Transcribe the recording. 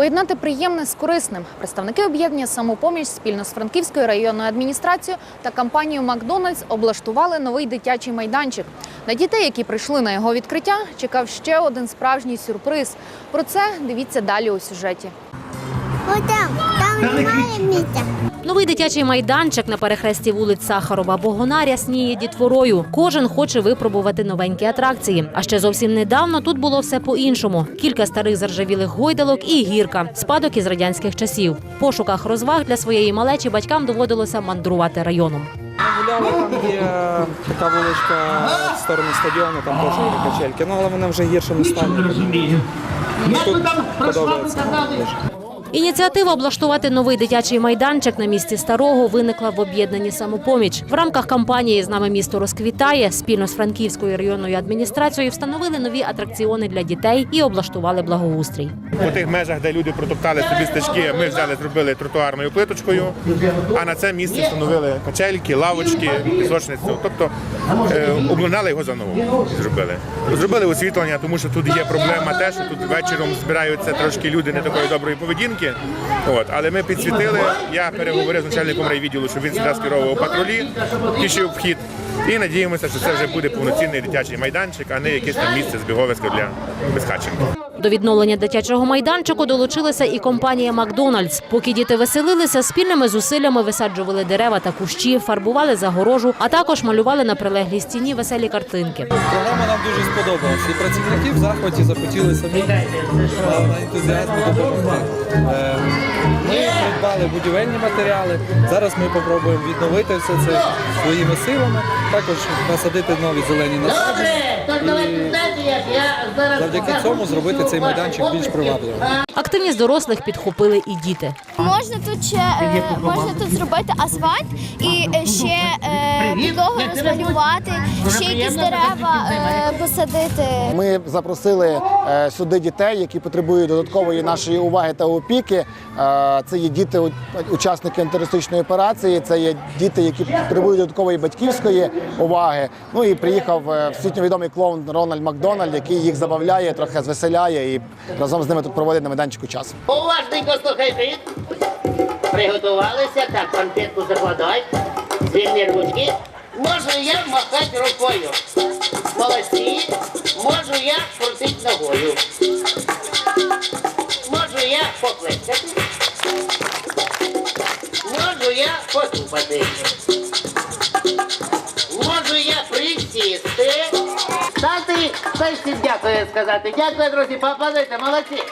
Поєднати приємне з корисним. Представники об'єднання самопоміч спільно з Франківською районною адміністрацією та компанією Макдональдс облаштували новий дитячий майданчик. На дітей, які прийшли на його відкриття, чекав ще один справжній сюрприз. Про це дивіться далі у сюжеті. Отам, там. Новий дитячий майданчик на перехресті вулиць Сахарова Богона рясніє дітворою. Кожен хоче випробувати новенькі атракції. А ще зовсім недавно тут було все по-іншому: кілька старих заржавілих гойдалок і гірка, спадок із радянських часів. В пошуках розваг для своєї малечі батькам доводилося мандрувати районом. Ми гуляли, там є така вуличка в сторону стадіону, там теж є качельки, ну але вони вже в гіршому стані. Тут подобається. Ініціатива облаштувати новий дитячий майданчик на місці старого виникла в об'єднанні самопоміч. В рамках кампанії з нами місто розквітає спільно з Франківською районною адміністрацією встановили нові атракціони для дітей і облаштували благоустрій. У тих межах, де люди протоптали собі стежки, ми взяли, зробили тротуарною плиточкою, а на це місце встановили качельки, лавочки, пісочницю. Тобто е, обладнали його заново. Зробили. Зробили освітлення, тому що тут є проблема те, що тут вечором збираються трошки люди не такої доброї поведінки. От, але ми підсвітили. Я переговорив з начальником райвідділу, щоб він сюди скеровував патрулі, пішов вхід. І надіємося, що це вже буде повноцінний дитячий майданчик, а не якесь там місце збіговисько для безхатченків. До відновлення дитячого майданчику долучилася і компанія Макдональдс. Поки діти веселилися, спільними зусиллями висаджували дерева та кущі, фарбували загорожу, а також малювали на прилеглій стіні веселі картинки. Програма нам дуже сподобалась. І працівники в захваті захотіли самі е, на ентузіазмі допомогти. Е, Ми придбали будівельні матеріали. Зараз ми спробуємо відновити все це своїми силами, також насадити нові зелені насадження. Завдяки цьому зробити цей майданчик більш привабливим. Активність дорослих підхопили і діти. Можна тут ще е, можна тут зробити асфальт і е, ще е, підлогу розмалювати, ще якісь дерева е, посадити. Ми запросили е, сюди дітей, які потребують додаткової нашої уваги та опіки. Е, Це є діти, у- учасники антитерористичної операції, це є діти, які потребують додаткової батьківської уваги. Ну і приїхав е, всесвітньо відомий клоун Рональд Макдональд, який їх забавляє, трохи звеселяє і разом з ними тут проводить на майданчику час. Уважненько слухайте. Приготувалися, так, конфетку закладай. Звільні ручки. Можу я махати рукою. Молодці. Можу я крутити ногою. Можу я покликати. Можу я поступати. Можу я присісти. Стати, дякую сказати. Дякую, друзі, попадайте, молодці.